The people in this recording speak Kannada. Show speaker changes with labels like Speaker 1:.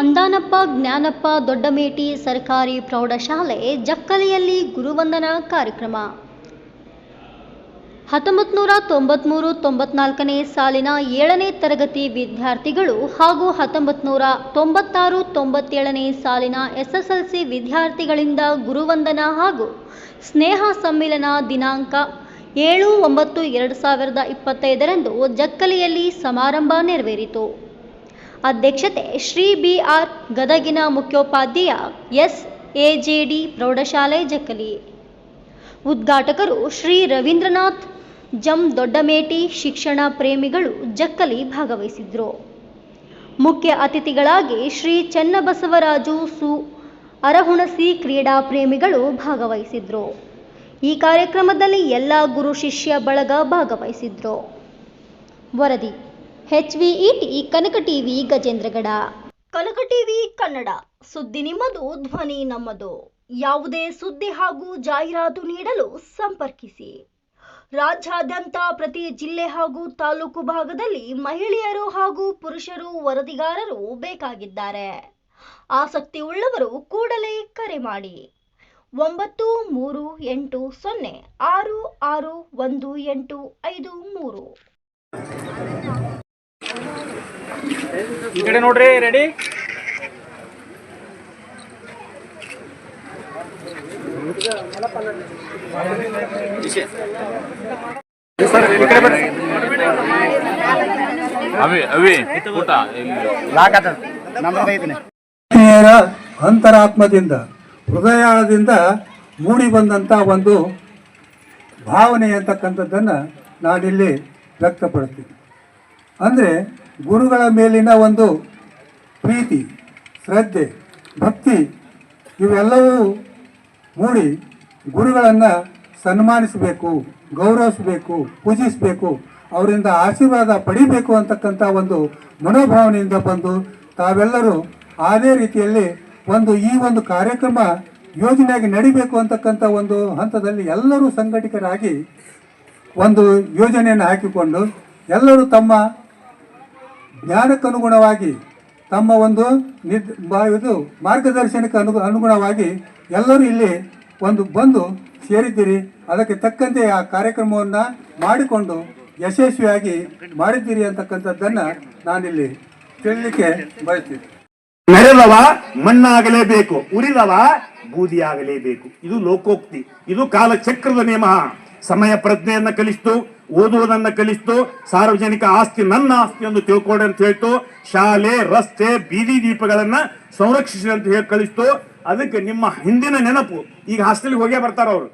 Speaker 1: ಅಂದಾನಪ್ಪ ಜ್ಞಾನಪ್ಪ ದೊಡ್ಡಮೇಟಿ ಸರ್ಕಾರಿ ಪ್ರೌಢಶಾಲೆ ಜಕ್ಕಲಿಯಲ್ಲಿ ಗುರುವಂದನಾ ಕಾರ್ಯಕ್ರಮ. ಹತ್ತೊಂಬತ್ತು ನೂರ ತೊಂಬತ್ತ್ಮೂರು ತೊಂಬತ್ನಾಲ್ಕನೇ ಸಾಲಿನ ಏಳನೇ ತರಗತಿ ವಿದ್ಯಾರ್ಥಿಗಳು ಹಾಗೂ ಹತ್ತೊಂಬತ್ತು ನೂರ ತೊಂಬತ್ತಾರು ತೊಂಬತ್ತೇಳನೇ ಸಾಲಿನ ಎಸ್ಎಸ್ಎಲ್ಸಿ ವಿದ್ಯಾರ್ಥಿಗಳಿಂದ ಗುರುವಂದನ ಹಾಗೂ ಸ್ನೇಹ ಸಮ್ಮಿಲನ ದಿನಾಂಕ ಏಳು ಒಂಬತ್ತು ಎರಡು ಸಾವಿರದ ಇಪ್ಪತ್ತೈದರಂದು ಜಕ್ಕಲಿಯಲ್ಲಿ ಸಮಾರಂಭ ನೆರವೇರಿತು. ಅಧ್ಯಕ್ಷತೆ ಶ್ರೀ ಬಿ ಆರ್ ಗದಗಿನ ಮುಖ್ಯೋಪಾಧ್ಯಾಯ ಎಸ್ ಎ ಜೆ ಡಿ ಪ್ರೌಢಶಾಲೆ ಜಕ್ಕಲಿ. ಉದ್ಘಾಟಕರು ಶ್ರೀ ರವೀಂದ್ರನಾಥ್, ಜಂ. ದೊಡ್ಡಮೇಟಿ ಶಿಕ್ಷಣ ಪ್ರೇಮಿಗಳು ಜಕ್ಕಲಿ ಭಾಗವಹಿಸಿದ್ರು. ಮುಖ್ಯ ಅತಿಥಿಗಳಾಗಿ ಶ್ರೀ ಚನ್ನಬಸವರಾಜು ಸು. ಅರಹುಣಸಿ ಕ್ರೀಡಾ ಪ್ರೇಮಿಗಳು ಭಾಗವಹಿಸಿದ್ರು. ಈ ಕಾರ್ಯಕ್ರಮದಲ್ಲಿ ಎಲ್ಲ ಗುರು ಶಿಷ್ಯ ಬಳಗ ಭಾಗವಹಿಸಿದ್ರು. ವರದಿ ಹೆಚ್ವಿಇಟಿ ಕನಕ ಟಿವಿ ಗಜೇಂದ್ರಗಡ ಕನಕ ಟಿವಿ ಕನ್ನಡ. ಸುದ್ದಿ ನಿಮ್ಮದು, ಧ್ವನಿ ನಮ್ಮದು. ಯಾವುದೇ ಸುದ್ದಿ ಹಾಗೂ ಜಾಹೀರಾತು ನೀಡಲು ಸಂಪರ್ಕಿಸಿ. ರಾಜ್ಯಾದ್ಯಂತ ಪ್ರತಿ ಜಿಲ್ಲೆ ಹಾಗೂ ತಾಲೂಕು ಭಾಗದಲ್ಲಿ ಮಹಿಳೆಯರು ಹಾಗೂ ಪುರುಷರು ವರದಿಗಾರರು ಬೇಕಾಗಿದ್ದಾರೆ. ಆಸಕ್ತಿ ಉಳ್ಳವರು ಕೂಡಲೇ ಕರೆ ಮಾಡಿ. ಒಂಬತ್ತು ಮೂರು ಎಂಟು ಸೊನ್ನೆ ಆರು ಆರು ಒಂದು ಎಂಟು ಐದು ಮೂರು.
Speaker 2: ಈ ಕಡೆ ನೋಡ್ರಿ ರೆಡಿ
Speaker 3: ಅವಿ ಅವಿ ಊಟ
Speaker 4: ಅಂತರಾತ್ಮದಿಂದ ಹೃದಯದಿಂದ ಮೂಡಿ ಬಂದಂಥ ಒಂದು ಭಾವನೆ ಅಂತಕ್ಕಂಥದ್ದನ್ನು ನಾನಿಲ್ಲಿ ವ್ಯಕ್ತಪಡ್ತೀನಿ ಅಂದರೆ ಗುರುಗಳ ಮೇಲಿನ ಒಂದು ಪ್ರೀತಿ, ಶ್ರದ್ಧೆ, ಭಕ್ತಿ, ಇವೆಲ್ಲವೂ ಮೂಡಿ ಗುರುಗಳನ್ನು ಸನ್ಮಾನಿಸಬೇಕು, ಗೌರವಿಸಬೇಕು, ಪೂಜಿಸಬೇಕು, ಅವರಿಂದ ಆಶೀರ್ವಾದ ಪಡಿಬೇಕು ಅಂತಕ್ಕಂಥ ಒಂದು ಮನೋಭಾವನೆಯಿಂದ ಬಂದು ತಾವೆಲ್ಲರೂ ಅದೇ ರೀತಿಯಲ್ಲಿ ಒಂದು ಈ ಒಂದು ಕಾರ್ಯಕ್ರಮ ಯೋಜನೆಯಾಗಿ ನಡಿಬೇಕು ಅಂತಕ್ಕಂಥ ಒಂದು ಹಂತದಲ್ಲಿ ಎಲ್ಲರೂ ಸಂಘಟಿತರಾಗಿ ಒಂದು ಯೋಜನೆಯನ್ನು ಹಾಕಿಕೊಂಡು ಎಲ್ಲರೂ ತಮ್ಮ ಜ್ಞಾನಕ್ಕನುಗುಣವಾಗಿ ತಮ್ಮ ಒಂದು ನಿದ್ ಇದು ಮಾರ್ಗದರ್ಶನಕ್ಕೆ ಅನುಗು ಅನುಗುಣವಾಗಿ ಎಲ್ಲರೂ ಇಲ್ಲಿ ಒಂದು ಬಂದು ಸೇರಿದ್ದೀರಿ. ಅದಕ್ಕೆ ತಕ್ಕಂತೆ ಆ ಕಾರ್ಯಕ್ರಮವನ್ನು ಮಾಡಿಕೊಂಡು ಯಶಸ್ವಿಯಾಗಿ ಮಾಡಿದ್ದೀರಿ ಅಂತಕ್ಕಂಥದ್ದನ್ನು ನಾನಿಲ್ಲಿ ತಿಳಿಲಿಕ್ಕೆ ಬಯಸ್ತೀನಿ.
Speaker 5: ನೆರೆದವ ಮಣ್ಣಾಗಲೇಬೇಕು. ಉರಿದವ ಬೂದಿಯಾಗಲೇಬೇಕು. ಇದು ಲೋಕೋಕ್ತಿ. ಇದು ಕಾಲಚಕ್ರದ ನಿಯಮ. ಸಮಯ ಪ್ರಜ್ಞೆಯನ್ನು ಕಲಿಸ್ತು ಓದುವುದನ್ನ ಕಲಿಸ್ತು, ಸಾರ್ವಜನಿಕ ಆಸ್ತಿ ನನ್ನ ಆಸ್ತಿ ಎಂದು ತಿಳ್ಕೊಡಿ ಅಂತ ಹೇಳ್ತು, ಶಾಲೆ, ರಸ್ತೆ, ಬೀದಿ ದೀಪಗಳನ್ನ ಸಂರಕ್ಷಿಸಿ ಅಂತ ಹೇಳಿ ಕಲಿಸ್ತು ಅದಕ್ಕೆ ನಿಮ್ಮ ಹಿಂದಿನ ನೆನಪು, ಈಗ ಹಾಸ್ಟೆಲ್ಗೆ ಹೋಗೇ ಬರ್ತಾರ ಅವರು